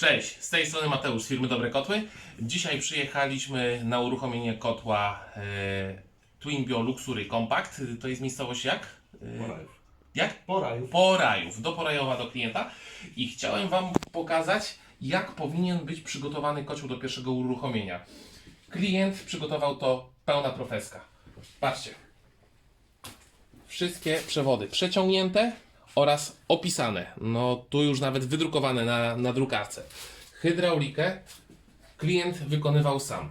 Cześć, z tej strony Mateusz z firmy Dobre Kotły. Dzisiaj przyjechaliśmy na uruchomienie kotła e, Twinbio Luxury Compact. To jest miejscowość jak? E, Porajów. jak? Porajów. Porajów, do Porajowa do klienta. I chciałem Wam pokazać, jak powinien być przygotowany kocioł do pierwszego uruchomienia. Klient przygotował to pełna profeska. Patrzcie. Wszystkie przewody przeciągnięte oraz opisane. No tu już nawet wydrukowane na, na drukarce. Hydraulikę klient wykonywał sam.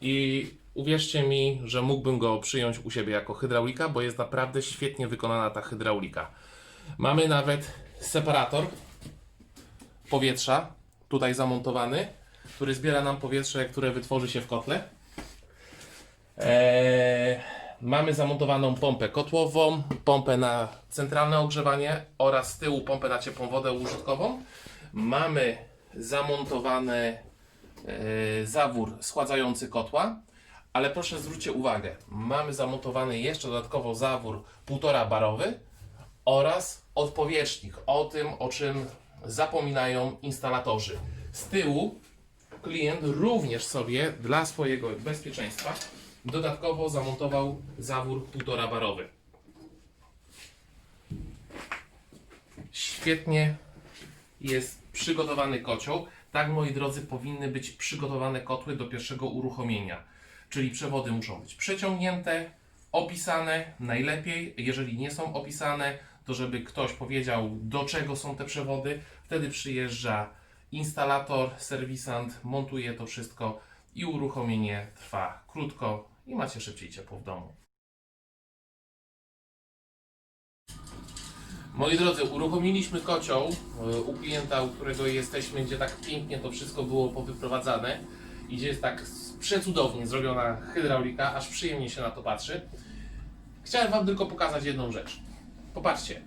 I uwierzcie mi, że mógłbym go przyjąć u siebie jako hydraulika, bo jest naprawdę świetnie wykonana ta hydraulika. Mamy nawet separator powietrza tutaj zamontowany, który zbiera nam powietrze, które wytworzy się w kotle. Eee, mamy zamontowaną pompę kotłową, pompę na centralne ogrzewanie oraz z tyłu pompę na ciepłą wodę użytkową. Mamy zamontowany e, zawór schładzający kotła, ale proszę zwróćcie uwagę, mamy zamontowany jeszcze dodatkowo zawór 1,5 barowy oraz odpowietrznik, o tym o czym zapominają instalatorzy. Z tyłu klient również sobie dla swojego bezpieczeństwa dodatkowo zamontował zawór 1,5 barowy. Świetnie jest przygotowany kocioł. Tak, moi drodzy, powinny być przygotowane kotły do pierwszego uruchomienia. Czyli przewody muszą być przeciągnięte, opisane najlepiej. Jeżeli nie są opisane, to żeby ktoś powiedział, do czego są te przewody. Wtedy przyjeżdża instalator, serwisant, montuje to wszystko i uruchomienie trwa krótko i macie szybciej ciepło w domu. Moi drodzy, uruchomiliśmy kocioł e, u klienta, u którego jesteśmy, gdzie tak pięknie to wszystko było powyprowadzane i gdzie jest tak przecudownie zrobiona hydraulika, aż przyjemnie się na to patrzy. Chciałem Wam tylko pokazać jedną rzecz. Popatrzcie,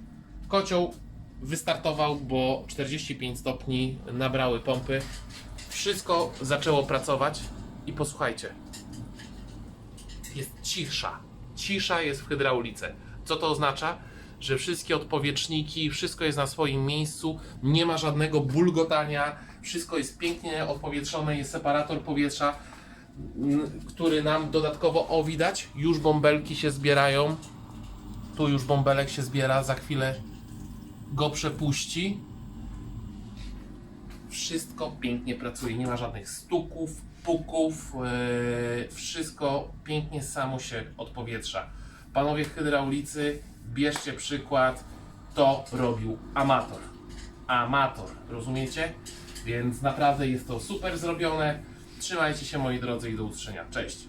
kocioł wystartował, bo 45 stopni nabrały pompy. Wszystko zaczęło pracować i posłuchajcie, jest cisza. Cisza jest w hydraulice. Co to oznacza? Że wszystkie odpowietrzniki, wszystko jest na swoim miejscu, nie ma żadnego bulgotania, wszystko jest pięknie odpowietrzone, jest separator powietrza, który nam dodatkowo, o widać, już bąbelki się zbierają. Tu już bąbelek się zbiera, za chwilę go przepuści. Wszystko pięknie pracuje, nie ma żadnych stuków, puków, yy, wszystko pięknie samo się odpowietrza. Panowie hydraulicy, bierzcie przykład, to robił amator. Amator, rozumiecie? Więc naprawdę jest to super zrobione. Trzymajcie się moi drodzy i do usłyszenia. Cześć!